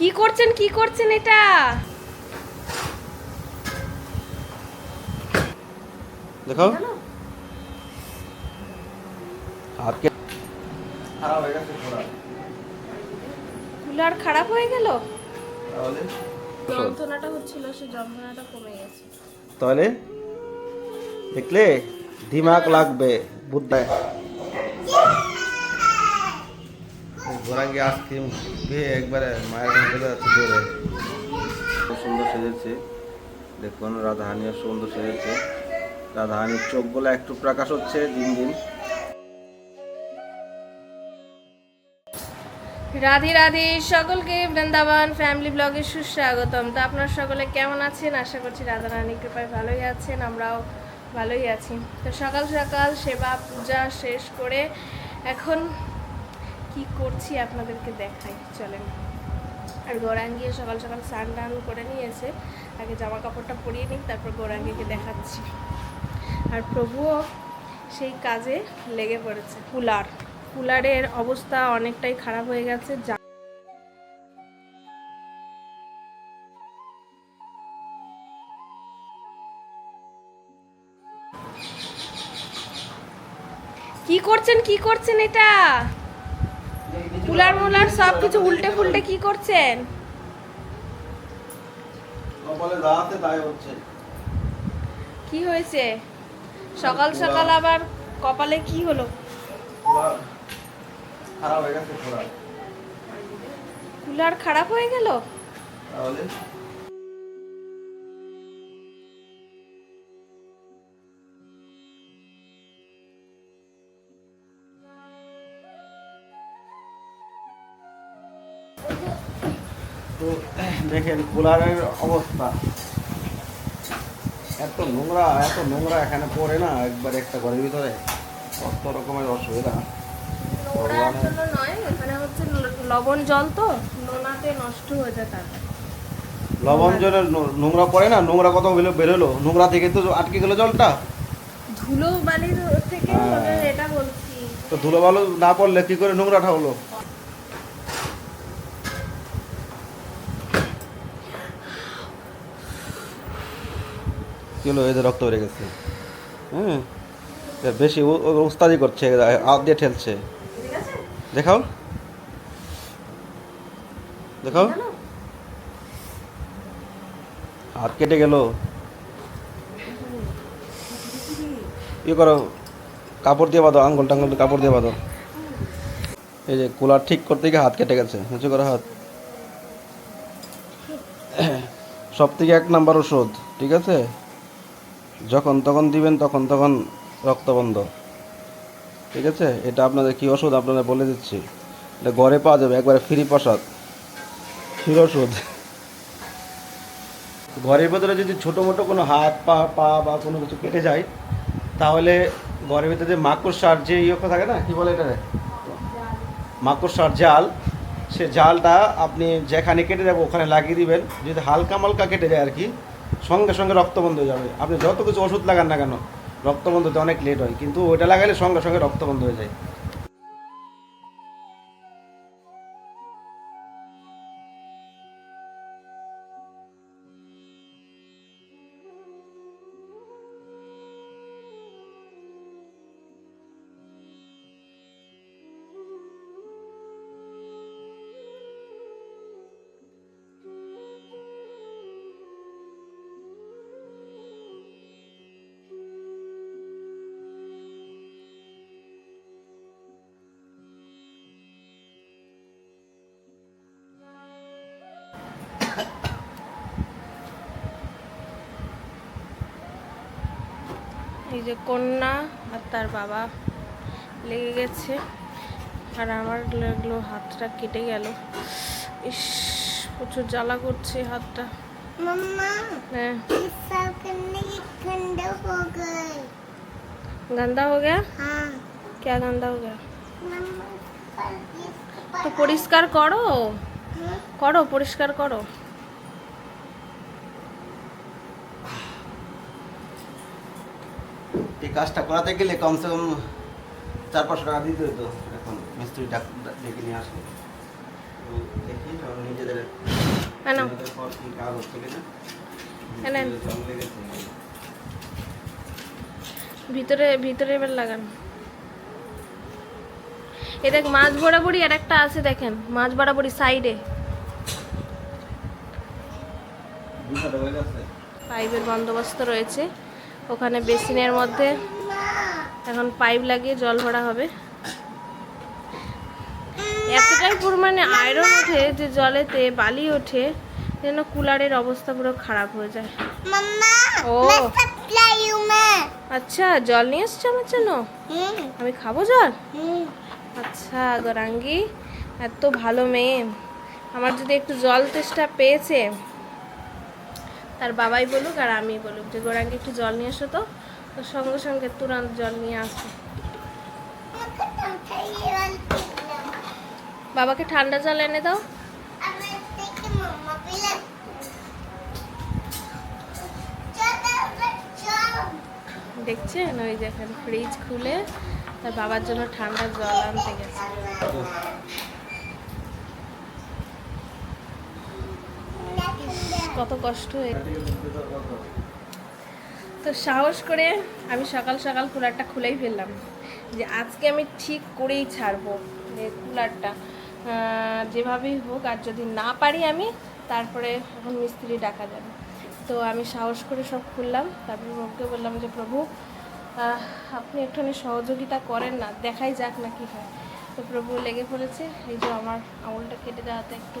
কি করছেন কি করছেন এটা? দেখো। হাতকে খারাপ হয়ে গেছে ঘোড়া। কুলার খারাপ হয়ে গেল? তাহলে? যন্ত্রণাটা হচ্ছিল সে যন্ত্রণাটা কমে গেছে। তাহলে? দেখলে? দিমাগ লাগবে বুদ্ধি গোরাঙ্গি আইসক্রিম খেয়ে একবারে মায়ের কাছে যাচ্ছে সুন্দর সেজেছে। দেখুন রাধাহানিও সুন্দর সেজেছে। রাধাহানির চোখগুলো একটু প্রকাশ হচ্ছে দিন দিন। রাধে রাধে সকলকে বৃন্দাবন ফ্যামিলি ব্লগে সুস্বাগতম। তো আপনারা সকলে কেমন আছেন? আশা করছি রাধা রানী কৃপায় ভালোই আছেন আমরাও ভালোই আছি। তো সকাল সকাল সেবা পূজা শেষ করে এখন কি করছি আপনাদেরকে দেখাই, চলেন। আর গৌরাঙ্গিও সকাল সকাল স্নান টান করে নিয়েছে। আগে জামা কাপড়টা পরিয়ে নিই, তারপর গৌরাঙ্গিকে দেখাচ্ছি। আর প্রভুও সেই কাজে লেগে পড়েছে। কুলার। কুলারের অবস্থা অনেকটাই খারাপ হয়ে গেছে, যা কি করছেন কি করছেন এটা? কুলার মুলার সব কিছু উল্টে ফুলটে কি করছেন? কি হয়েছে? সকাল সকাল আবার কপালে কি হলো? হয়ে কুলার খারাপ হয়ে গেল? তাহলে? দেখেন কুলারের অবস্থা। এত নোংরা এত নোংরা এখানে পড়ে না একবার একটা ঘরের ভিতরে। কত রকমের অসুবিধা। লবণ জল তো নোনাতে নষ্ট হয়ে যায় লবণ জলের নোংরা পড়ে না নোংরা কত বেরোলো। নোংরা থেকে তো আটকে গেলো জলটা। ধুলো বালির থেকে হ্যাঁ। এটা বলছি। তো ধুলো ভালো না পড়লে কি করে নোংরাটা হলো? কি হলো? এদের রক্ত বেড়ে গেছে। হ্যাঁ বেশি উস্তাদি করছে হাত দিয়ে ঠেলছে। দেখাও। দেখাও? হাত কেটে গেল। ইয়ে করো, কাপড় দিয়ে বাঁধো, আঙ্গুল টাঙ্গুল কাপড় দিয়ে বাঁধো। এই যে কুলার ঠিক করতে গিয়ে হাত কেটে গেছে। নিচু করো হাত। সব থেকে এক নাম্বার ওষুধ, ঠিক আছে? যখন তখন দিবেন, তখন তখন রক্ত বন্ধ। ঠিক আছে? এটা আপনাদের কি ওষুধ? আপনাদের বলে দিচ্ছি। এটা ঘরে পাওয়া যাবে, একবারে ফ্রি প্রসাদ। ফ্রি ওষুধ। ঘরের ভেতরে যদি ছোটো মোটো কোনো হাত, পা পা বা কোনো কিছু কেটে যায়, তাহলে ঘরের ভিতরে যে মাকড় সার যে ইয়ে থাকে না, কি বলে এটা মাকড় সার জাল, সে জালটা আপনি যেখানে কেটে যাবে ওখানে লাগিয়ে দিবেন। যদি হালকা মালকা কেটে যায় আর কি সঙ্গে সঙ্গে রক্ত বন্ধ হয়ে যাবে। আপনি যত কিছু ওষুধ লাগান না কেন, রক্ত বন্ধ হতে অনেক লেট হয়। কিন্তু ওইটা লাগালে সঙ্গে সঙ্গে রক্ত বন্ধ হয়ে যায়। এই যে কন্যা আর তার বাবা লেগে গেছে আর আমার লাগলো হাতটা কেটে গেল ইস প্রচুর জ্বালা করছে হাতটা मम्मा হ্যাঁ इस साल करने की ठंडा हो गए गंदा हो गया हाँ क्या गंदा हो गया मम्मा कल इसको তো পরিষ্কার করো हाँ? করো পরিষ্কার করো এই কাজটা করাতে গেলে কমসে কম চার পাঁচশো টাকা দিতে হতো এখন মিস্ত্রি ডাক নিয়ে আসে। দেখি নিজেদের হ্যাঁ কাজ হচ্ছে কিনা হ্যাঁ, ভিতরে ভিতরে এবার লাগান। এ দেখ মাছ বরাবরই আর একটা আছে দেখেন মাছ বরাবরই সাইডে। পাইপের বন্দোবস্ত রয়েছে। ওখানে বেসিনের মধ্যে। এখন পাইপ লাগিয়ে জল ভরা হবে। এতটাই পরিমাণে আয়রন ওঠে যে জলেতে বালি ওঠে যেন কুলারের অবস্থা পুরো খারাপ হয়ে যায়। ও. আচ্ছা জল নিয়ে এসছো আমার জন্য. আমি খাব জল. আচ্ছা গরাঙ্গি এত ভালো মেয়ে। আমার যদি একটু জল তেষ্টা পেয়েছে তার বাবাই বলুক আর আমি বলুক যে গৌরাঙ্গি একটু জল নিয়ে এসো তো। তো সঙ্গে সঙ্গে তুরন্ত জল নিয়ে আসবে। বাবাকে ঠান্ডা জল এনে দাও। দেখছেন? ওই দেখেন ফ্রিজ খুলে তার বাবার জন্য ঠান্ডা জল আনতে গেছে। কত কষ্ট হয়ে তো সাহস করে আমি সকাল সকাল কুলারটা খুলেই ফেললাম। যে আজকে আমি ঠিক করেই ছাড়বো, যে কুলারটা। যেভাবেই হোক, আর যদি না পারি আমি, তারপরে এখন মিস্ত্রি ডাকা যাবে। তো আমি সাহস করে সব খুললাম। তারপরে প্রভুকে বললাম যে, প্রভু আপনি একটুখানি সহযোগিতা করেন না, দেখাই যাক না কি হয়। তো প্রভু লেগে পড়েছে। এই যে আমার আঙুলটা কেটে যাওয়াতে একটু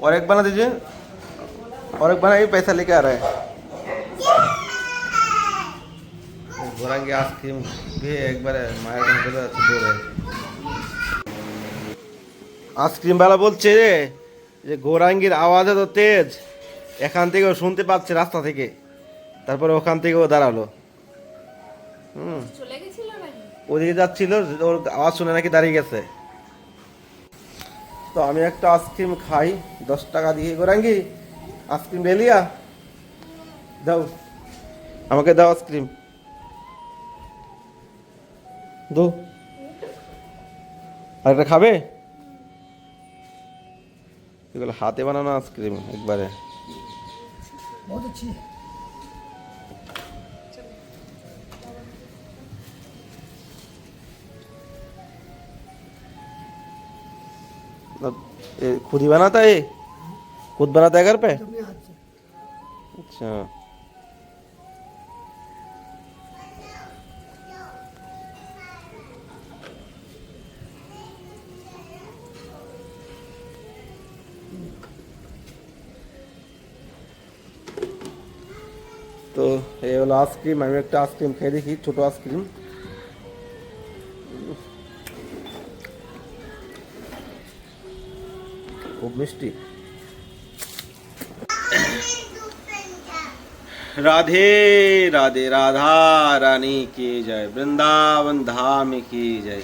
और एक बना दीजिए और एक बना ये पैसा लेके आ रहा है গোরাঙ্গি আইসক্রিম দিয়ে একবারে মায়ের কাছে চলে যাচ্ছে দৌড়ে আইসক্রিমওয়ালা বলছে যে যে গৌরাঙ্গির আওয়াজ এত তেজ এখান থেকে ও শুনতে পাচ্ছে রাস্তা থেকে তারপরে ওখান থেকে ও দাঁড়ালো হুম চলে গেছিল নাকি ওদিকে যাচ্ছিল ওর আওয়াজ শুনে নাকি দাঁড়িয়ে গেছে তো আমি একটা আইসক্রিম খাই, দশ টাকা দিয়ে। গোরাঙ্গি, আইসক্রিম রেলিয়া দাও। আমাকে দাও আইসক্রিম। দো আর একটা খাবে? এগুলো হাতে বানানো আইসক্রিম একবারে। मतलब ये खुद ही बनाता है ये? खुद बनाता है घर पे अच्छा তো এই হলো আইসক্রিম আমি একটা আইসক্রিম খেয়ে দেখি ছোট আইসক্রিম মিষ্টি राधे राधे राधा रानी की जय वृंदावन धाम की जय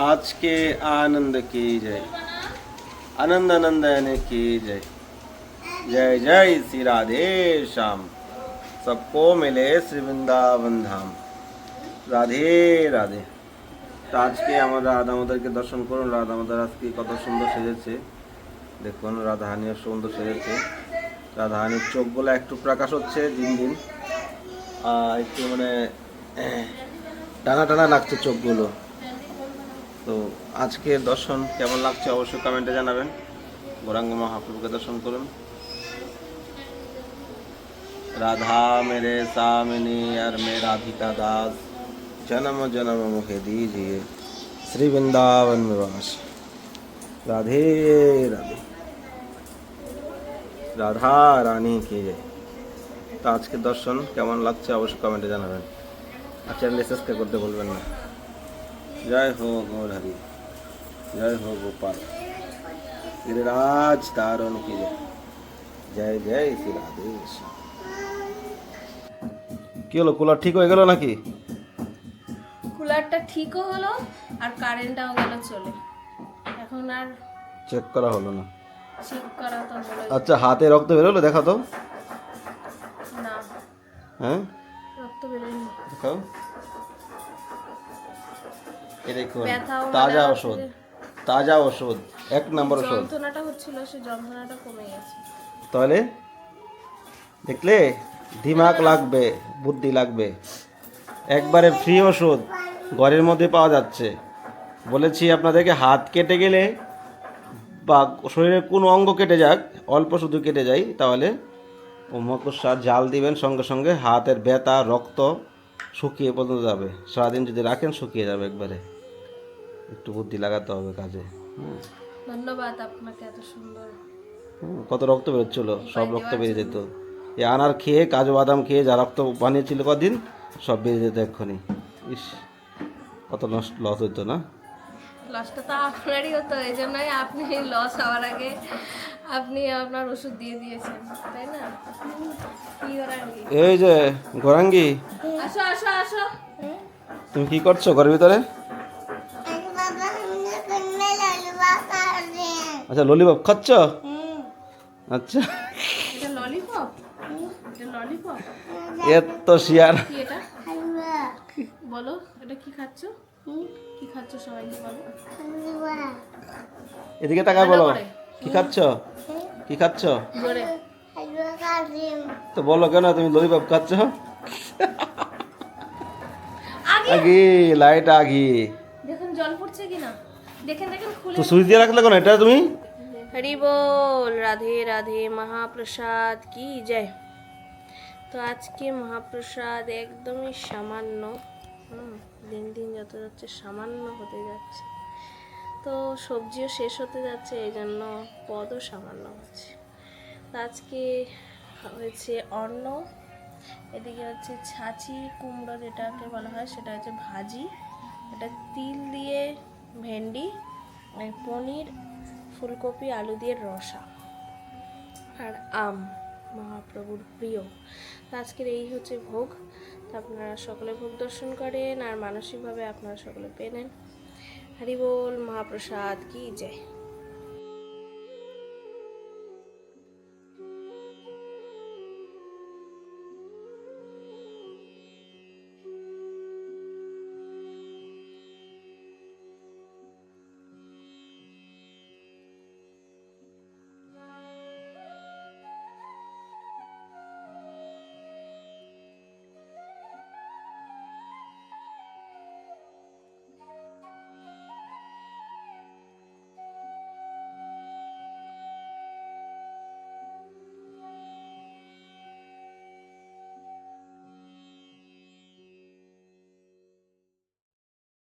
आज के आनंद की जय आनंद नंदन की जय जय जय श्री राधे श्याम सबको मिले श्री वृंदावन धाम রাধে রাধে তো আজকে আমার রাধা মাদারকে দর্শন করুন রাধা মাদার আজকে কত সুন্দর সেজেছে দেখুন, রাধাহানিও সুন্দর সেজেছে। রাধাহানির চোখগুলো একটু প্রকাশ হচ্ছে দিন দিন। আর একটু মানে টানা টানা লাগছে চোখগুলো। তো আজকের দর্শন কেমন লাগছে অবশ্যই কমেন্টে জানাবেন। গৌরাঙ্গ মহাপ্রভুকে দর্শন করুন। রাধা মেরে সামিনী আর মে রাধিকা দাস। জনম জনম মুখে দিয়ে শ্রী বৃন্দাবন নিবাস রাধে রাধে রাধা রানী কে তা তো আজকের দর্শন কেমন লাগছে অবশ্যই কমেন্টে জানাবেন। আর চ্যানেলে সাবস্ক্রাইব করতে বলবেন না। জয় হো গৌর হরি জয় হো গোপাল। গিরিরাজ তারণ কি জয়। জয় জয় শ্রী রাধেশ কি হলো কুলার ঠিক হয়ে গেল নাকি? কুলারটা ঠিকও হলো আর কারেন্টটাও গেল চলে। এখন আর চেক করা হলো না। চেক করা তো হলো আচ্ছা হাতে রক্ত বেরোলো? দেখা তো। না। হ্যাঁ? রক্ত বেরোয়নি। দেখাও। এ দেখুন তাজা ওষুধ তাজা ওষুধ এক নম্বর ওষুধ যন্ত্রণাটা হচ্ছিল সে যন্ত্রণাটা কমে গেছে। তাহলে দেখলে দিমাগ লাগবে বুদ্ধি লাগবে। একবারে ফ্রি ওষুধ ঘরের মধ্যে পাওয়া যাচ্ছে। বলেছি আপনাদেরকে হাত কেটে গেলে বা শরীরের কোনো অঙ্গ কেটে যাক অল্প শুধু কেটে যায় তাহলে মকসার জাল দিবেন সঙ্গে সঙ্গে হাতের ব্যথা রক্ত শুকিয়ে পর্যন্ত যাবে। সারাদিন যদি রাখেন শুকিয়ে যাবে একবারে। একটু বুদ্ধি লাগাতে হবে কাজে। ধন্যবাদ আপনাকে এত সুন্দর। কত রক্ত বেরোচ্ছিল সব রক্ত বেরিয়ে যেত। এই আনার খেয়ে কাজু বাদাম খেয়ে যা রক্ত বানিয়েছিল কদিন সব বেরিয়ে যেত এক্ষুনি। ইস কত নষ্ট লস হতো না। লসটা তো আপনারই হতো এই জন্যই আপনি লস হওয়ার আগে আপনি আপনার ওষুধ দিয়ে দিয়েছেন তাই না? এই যে গোরাঙ্গি আসো আসো আসো। তুমি কি করছ ঘরের ভিতরে? আচ্ছা ললিপপ খাচ্ছ? আচ্ছা। ললিপপ ললিপপ এত শিয়ার বলো এটা কি খাচ্ছ? খাচ্ছ সবাইকে বলো? এদিকে তাকায় বলো। কি খাচ্ছ? কি খাচ্ছ? তো বলো কেন তুমি ললিপপ খাচ্ছ? আগে। লাইট আগে। দেখুন জল পড়ছে কিনা? দেখেন দেখেন খুলে তো সুইচ দিয়ে রাখলে কেন? এটা তুমি? হরি বল রাধে রাধে মহাপ্রসাদ। কি জয়। তো আজকে মহাপ্রসাদ একদমই সামান্য। হুম। দিন দিন যত যাচ্ছে সামান্য হতে যাচ্ছে। তো সবজিও শেষ হতে যাচ্ছে এই জন্য পদও সামান্য হচ্ছে। আজকে হয়েছে অন্ন, এদিকে হচ্ছে ছাঁচি, কুমড়ো যেটাকে বলা হয়, সেটা হচ্ছে ভাজি। এটা তিল দিয়ে ভেন্ডি পনির, ফুলকপি, আলু দিয়ে রসা, আর আম। মহাপ্রভুর প্রিয়। আজকের এই হচ্ছে ভোগ। তো আপনারা সকলে ভোগ দর্শন করেন আর মানসিকভাবে আপনারা সকলে পেলেন হরি বল, মহাপ্রসাদ, কি জয়।